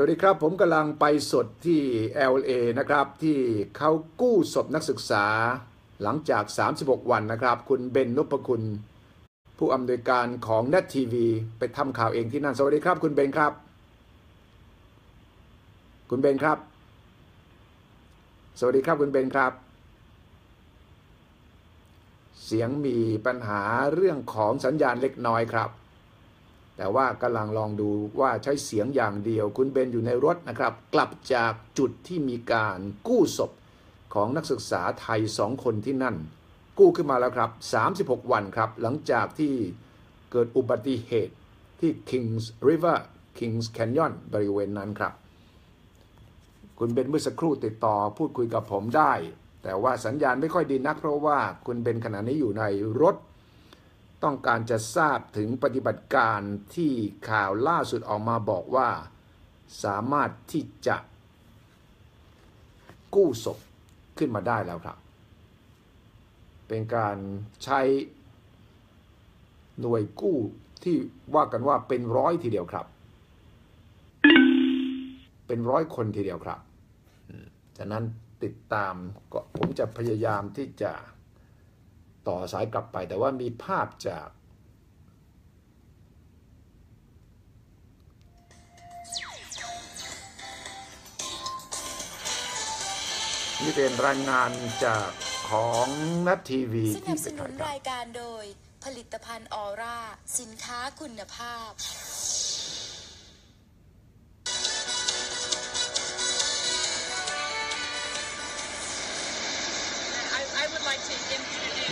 สวัสดีครับ ผมกำลังไปสดที่ LA นะครับ ที่เขากู้ศพนักศึกษาหลังจาก 36 วันนะครับ คุณเบนนพคุณ ผู้อำนวยการของ Net TV ไปทำข่าวเองที่นั่น สวัสดีครับ คุณเบนครับ คุณเบนครับ สวัสดีครับคุณเบนครับ เสียงมีปัญหาเรื่องของสัญญาณเล็กน้อยครับ แต่ว่ากำลังลองดูว่าใช้เสียงอย่างเดียว คุณเบนอยู่ในรถนะครับ กลับจากจุดที่มีการกู้ศพของนักศึกษาไทยสองคนที่นั่น กู้ขึ้นมาแล้วครับ 36 วันครับ หลังจากที่เกิดอุบัติเหตุที่ Kings River Kings Canyon บริเวณนั้นครับ คุณเบนเมื่อสักครู่ติดต่อพูดคุยกับผมได้ แต่ว่าสัญญาณไม่ค่อยดีนักเพราะว่าคุณเบนขณะนี้อยู่ในรถ ต้องการจะทราบถึงปฏิบัติการที่ข่าวล่าสุดออกมาบอกว่า สามารถที่จะกู้ศพขึ้นมาได้แล้วครับ เป็นการใช้หน่วยกู้ที่ว่ากันว่าเป็นร้อยทีเดียวครับ เป็นร้อยคนทีเดียวครับอืมฉะนั้นติดตามก็ผมจะพยายามที่จะ ต่อสายกลับไป แต่ว่ามีภาพจาก นี่เป็นรายงานจากของนัททีวีสที่นับไปสนุถ่ายนทรายการโดยผลิตภัณฑ์ออร่า สินค้าคุณภาพ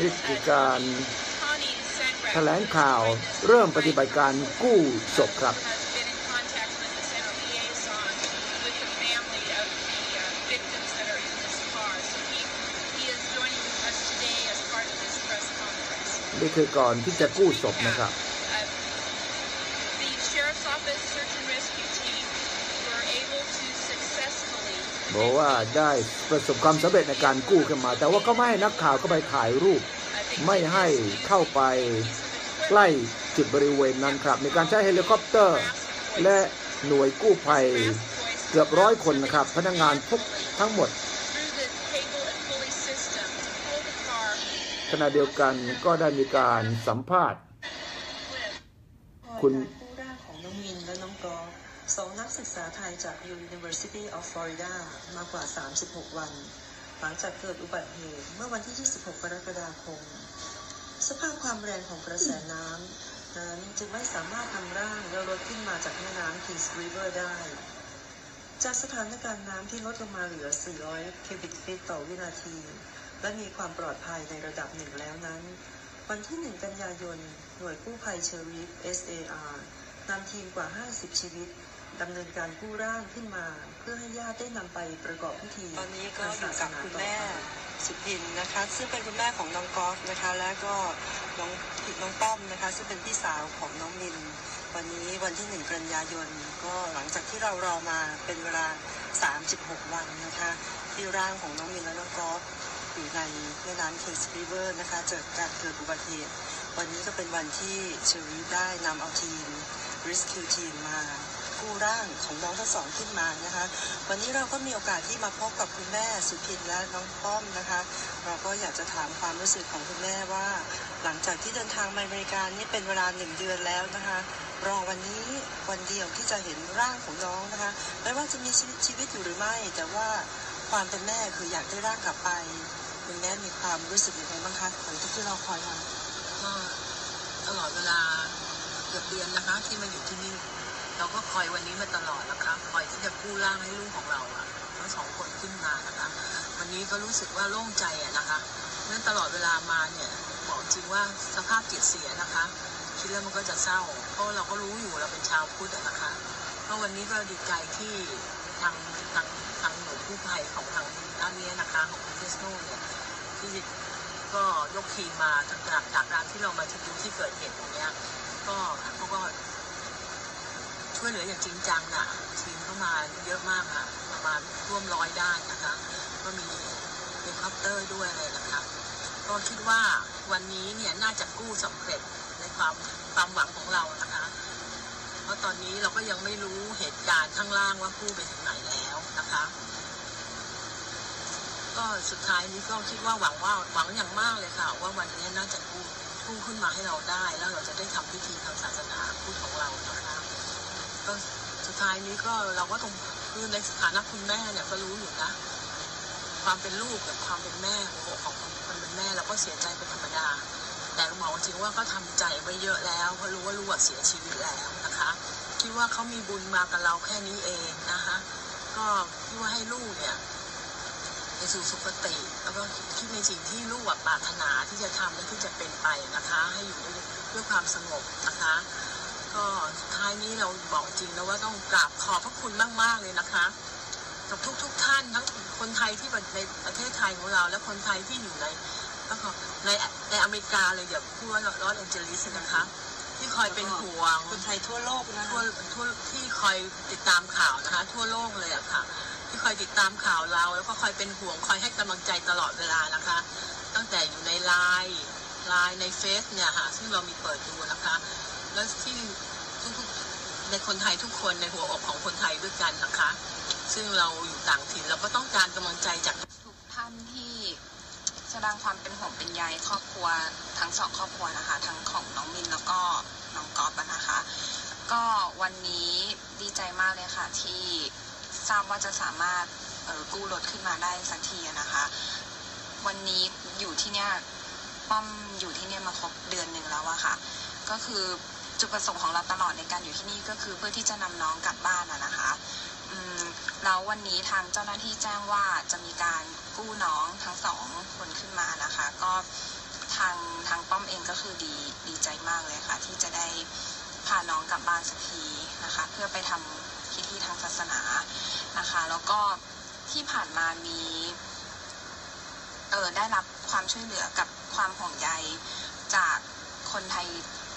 นี่คือ uh, การ Connie Sengrad, แถลงข่าวเริ่มปฏิบัติการกู้ศพครับ has been in contact with us and a liaison with the family of the uh, victims that are in this car. So he, he is joining us today as part of this press conference. นี่คือก่อนที่จะกู้ศพนะครับ บอกว่าได้ประสบความสำเร็จในการกู้ขึ้นมา แต่ว่าก็ไม่ให้นักข่าวเข้าไปถ่ายรูป ไม่ให้เข้าไปใกล้จุดบริเวณนั้นครับ มีการใช้เฮลิคอปเตอร์ และหน่วยกู้ภัยเกือบร้อยคนนะครับ พนักงานทุกทั้งหมดขณะเดียวกันก็ได้มีการสัมภาษณ์ คุณ สองนักศึกษาไทยจาก University of Florida มากว่า 36 วัน หลังจากเกิดอุบัติเหตุเมื่อวันที่ 26 กรกฎาคม สภาพความแรงของกระแสน้ำนั้นจึงไม่สามารถนำร่างและรถขึ้นมาจากแม่น้ำ Kings River ได้ จากสถานการณ์น้ำที่ลดลงมาเหลือ 400 คิวบิกฟิตต่อวินาที และมีความปลอดภัยในระดับหนึ่งแล้วนั้น วันที่ 1 กันยายน หน่วยกู้ภัยเชอริฟ SAR นำทีมกว่า 50 ชีวิต ดำเนินการกู้ร่างขึ้นมา เพื่อให้ญาติได้นำไปประกอบพิธีตอนนี้ก็อยู่กับคุณแม่สุพินนะคะ ซึ่งเป็นคุณแม่ของน้องกอล์ฟนะคะ และก็น้องน้องป้อมนะคะ ซึ่งเป็นพี่สาวของน้องมิน วันนี้วันที่หนึ่งกันยายน ก็หลังจากที่เรารอมาเป็นเวลา 36 วันนะคะ ที่ร่างของน้องมินและน้องกอล์ฟอยู่ในแม่น้ำเคสริเวอร์นะคะเกิดการเกิดอุบัติเหตุวันนี้ก็เป็นวันที่เชอรี่ได้นำเอาทีม Rescue Team มา กู้ร่างของน้องทั้งสองขึ้นมานะคะ วันนี้เราก็มีโอกาสที่มาพบกับคุณแม่สุพินและน้องป้อมนะคะ เราก็อยากจะถามความรู้สึกของคุณแม่ว่า หลังจากที่เดินทางมาอเมริกานี่เป็นเวลาหนึ่งเดือนแล้วนะคะ รอวันนี้วันเดียวที่จะเห็นร่างของน้องนะคะ ไม่ว่าจะมีชีวิตชีวิตอยู่หรือไม่ แต่ว่าความเป็นแม่คืออยากได้ร่างกลับไป คุณแม่มีความรู้สึกอยังไงบ้างคะหลังจากที่เราคอยมาก็ตลอดเวลาเกือบเดือนนะคะที่มาอยู่ที่นี่ เราก็คอยวันนี้มาตลอดนะคะคอยที่จะกู้ร่างให้ลูกของเราอะทั้งสองคนขึ้นมานะคะ วันนี้ก็รู้สึกว่าโล่งใจอะนะคะเมื่องตลอดเวลามาเนี่ยบอกจริงว่าสภาพจิตเสียนะคะ คิดแล้วมันก็จะเศร้าเพราะเราก็รู้อยู่เราเป็นชาวพุทธนะคะเพราะวันนี้ก็ดีใจที่ทางทางทางหน่วยกู้ภัยของทางด้านนี้นะคะของเฟสโนเนี่ยที่ก็ยกทีมมาจากจากการที่เรามาที่ดูที่เกิดเหตุตรงเนี้ยก็เขาก็ ช่วยเหลืออย่างจริงจังน่ะทีมเข้ามาเยอะมากค่ะประมาณร่วมร้อยได้นะคะ ก็มีเฮลิคอปเตอร์ด้วยอะไรนะคะก็คิดว่าวันนี้เนี่ยน่าจะกู้สำเร็จในความความหวังของเรานะคะ เพราะตอนนี้เราก็ยังไม่รู้เหตุการณ์ข้างล่างว่ากู้ไปถึงไหนแล้วนะคะ ก็สุดท้ายนี้ก็คิดว่าหวังว่าหวังอย่างมากเลยค่ะ ว่าวันนี้น่าจะกู้กู้ขึ้นมาให้เราได้ แล้วเราจะได้ทำพิธีทางศาสนาพูดของเรานะคะ ก็สุดท้ายนี้ก็เราก็ต้องคือในฐานะคุณแม่เนี่ยก็รู้อยู่นะ ความเป็นลูกกับความเป็นแม่หัวอกของคนเป็นแม่เราก็เสียใจเป็นธรรมดา แต่หมอจริงว่าก็ทำใจไว้เยอะแล้วเพราะรู้ว่าลูกเสียชีวิตแล้วนะคะคิดว่าเขามีบุญมากับเราแค่นี้เองนะคะ ก็คิดว่าให้ลูกเนี่ยไปสู่สุคติ แล้วก็คิดในสิ่งที่ลูกปรารถนาที่จะทำและที่จะเป็นไปนะคะ ให้อยู่ด้วยด้วยความสงบนะคะ ก็สุดท้ายนี้เราบอกจริงนะว่าต้องกราบขอบพระคุณมาก ๆ เลยนะคะ กับทุกๆทท่านทั้งคนไทยที่ในประเทศไทยของเรา และคนไทยที่อยู่ในแล้วก็ในในอเมริกาเลยอย่าพูดว่าลอสแอนเจลิสนะคะ ที่คอยเป็นห่วงคนไทยทั่วโลกนะทั่วทั่วที่คอยติดตามข่าวนะคะ ทั่วโลกเลยอะค่ะ ที่คอยติดตามข่าวเรา แล้วก็คอยเป็นห่วงคอยให้กำลังใจตลอดเวลานะคะ ตั้งแต่อยู่ในไลน์ไลน์ในเฟซเนี่ยค่ะซึ่งเรามีเปิดดูนะคะ แล้วที่ทุกๆในคนไทยทุกคนในหัวอกของคนไทยด้วยกันนะคะ ซึ่งเราอยู่ต่างถิ่นเราก็ต้องการกำลังใจจากทุกท่านที่แสดงความเป็นห่วงเป็นใยครอบครัวทั้งสองครอบครัวนะคะ ทั้งของน้องมินแล้วก็น้องกอฟอะนะคะ ก็วันนี้ดีใจมากเลยค่ะที่ทราบว่าจะสามารถกู้รถขึ้นมาได้สักทีนะคะ วันนี้อยู่ที่เนี่ยป้อมอยู่ที่เนี่ยมาครบเดือนหนึ่งแล้วอะค่ะ ก็คือ จุดประสงค์ของเราตลอดในการอยู่ที่นี่ก็คือเพื่อที่จะนำน้องกลับบ้านอะนะคะแล้ววันนี้ทางเจ้าหน้าที่แจ้งว่าจะมีการกู้น้องทั้งสองคนขึ้นมานะคะ ก็ทางทางป้อมเองก็คือดีดีใจมากเลยค่ะ ที่จะได้พาน้องกลับบ้านสักทีนะคะ เพื่อไปทำพิธีทางศาสนานะคะ แล้วก็ที่ผ่านมามีเออได้รับความช่วยเหลือกับความห่วงใยจากคนไทย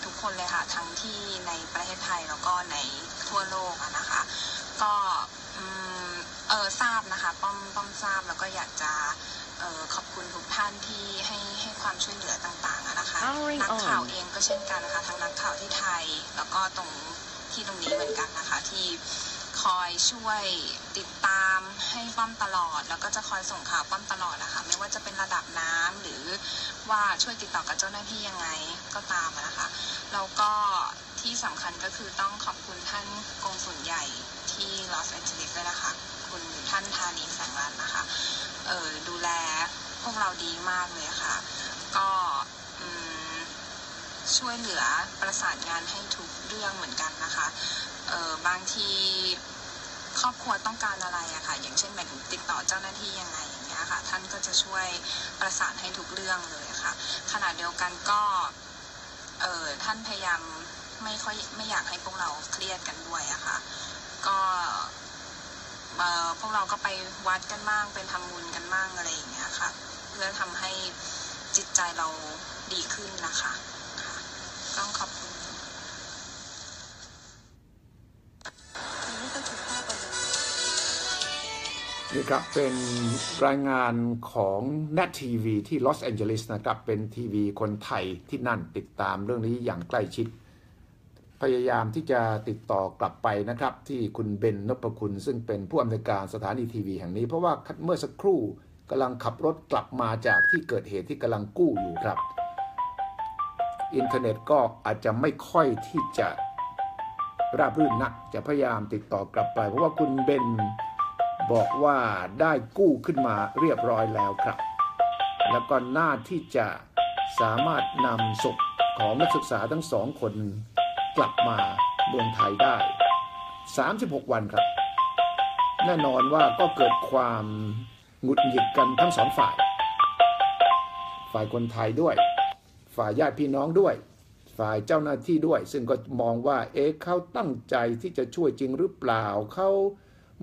ทุกคนเลยค่ะ ทั้งที่ในประเทศไทยแล้วก็ในทั่วโลกอะนะคะ ก็อืมเออทราบนะคะป้อมป้อมทราบแล้วก็อยากจะเออขอบคุณทุกท่านที่ให้ให้ความช่วยเหลือต่างๆอะนะคะ Powering นักข่าว on เองก็เช่นกันนะคะทั้งนักข่าวที่ไทยแล้วก็ตรงที่ตรงนี้เหมือนกันนะคะที่คอยช่วยติดตามให้ป้อมตลอด แล้วก็จะคอยส่งข่าวป้อมตลอดนะคะไม่ว่าจะเป็นระดับน้ำหรือว่าช่วยติดต่อกับเจ้าหน้าที่ยังไง ก็ตามนะคะแล้วก็ที่สำคัญก็คือต้องขอบคุณท่านกงสุลใหญ่ที่ลอสแอนเจลิสด้วยนะคะ คุณท่านธานีแสงรัตน์นะคะเออดูแลพวกเราดีมากเลยค่ะ ก็ช่วยเหลือประสานงานให้ทุกเรื่องเหมือนกันนะคะเออบางทีครอบครัวต้องการอะไรอะค่ะ อย่างเช่นแบบติดต่อเจ้าหน้าที่ยังไงอย่างเงี้ยค่ะ ท่านก็จะช่วยประสานให้ทุกเรื่องเลยค่ะขณะเดียวกันก็ เออท่านพยายามไม่ค่อยไม่อยากให้พวกเราเครียดกันด้วยอะค่ะ ก็เออพวกเราก็ไปวัดกันบ้างเป็นทำบุญกันบ้างอะไรอย่างเงี้ยค่ะ เพื่อทำให้จิตใจเราดีขึ้นนะคะค่ะต้องขอบคุณ นี่ครับเป็นรายงานของ Net TV ที่ลอสแอนเจลิสนะครับ เป็นทีวีคนไทยที่นั่นติดตามเรื่องนี้อย่างใกล้ชิด พยายามที่จะติดต่อกลับไปนะครับ ที่คุณเบนนพคุณ ซึ่งเป็นผู้อำนวยการสถานีทีวีแห่งนี้ เพราะว่าเมื่อสักครู่กำลังขับรถกลับมาจากที่เกิดเหตุที่กำลังกู้อยู่ครับ อินเทอร์เน็ตก็อาจจะไม่ค่อยที่จะราบรื่นนักจะพยายามติดต่อกลับไป เพราะว่าคุณเบน บอกว่าได้กู้ขึ้นมาเรียบร้อยแล้วครับ แล้วก็น่าที่จะสามารถนำศพของนักศึกษาทั้งสองคนกลับมาเมืองไทยได้ 36 วันครับ แน่นอนว่าก็เกิดความหงุดหงิดกันทั้งสองฝ่าย ฝ่ายคนไทยด้วย ฝ่ายญาติพี่น้องด้วย ฝ่ายเจ้าหน้าที่ด้วย ซึ่งก็มองว่า เอ๊ะเขาตั้งใจที่จะช่วยจริงหรือเปล่าเขา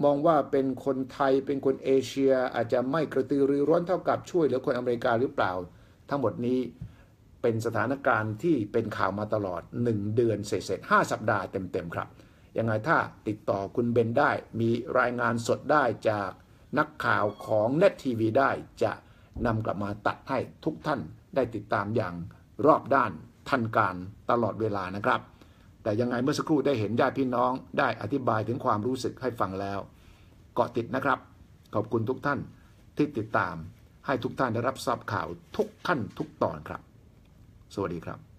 มองว่าเป็นคนไทยเป็นคนเอเชียอาจจะไม่กระตือรือร้นเท่ากับช่วยเหลือคนอเมริกาหรือเปล่า ทั้งหมดนี้เป็นสถานการณ์ที่เป็นข่าวมาตลอด 1 เดือนเศษๆ5สัปดาห์เต็มๆครับยังไงถ้าติดต่อคุณเบนได้ มีรายงานสดได้จากนักข่าวของ Net TV ได้จะนำกลับมาตัดให้ทุกท่านได้ติดตามอย่างรอบด้านทันการตลอดเวลานะครับ แต่ยังไงเมื่อสักครู่ได้เห็นญาติพี่น้องได้อธิบายถึงความรู้สึกให้ฟังแล้วเกาะติดนะครับ ขอบคุณทุกท่านที่ติดตาม ให้ทุกท่านได้รับทราบข่าวทุกขั้นทุกตอนครับ สวัสดีครับ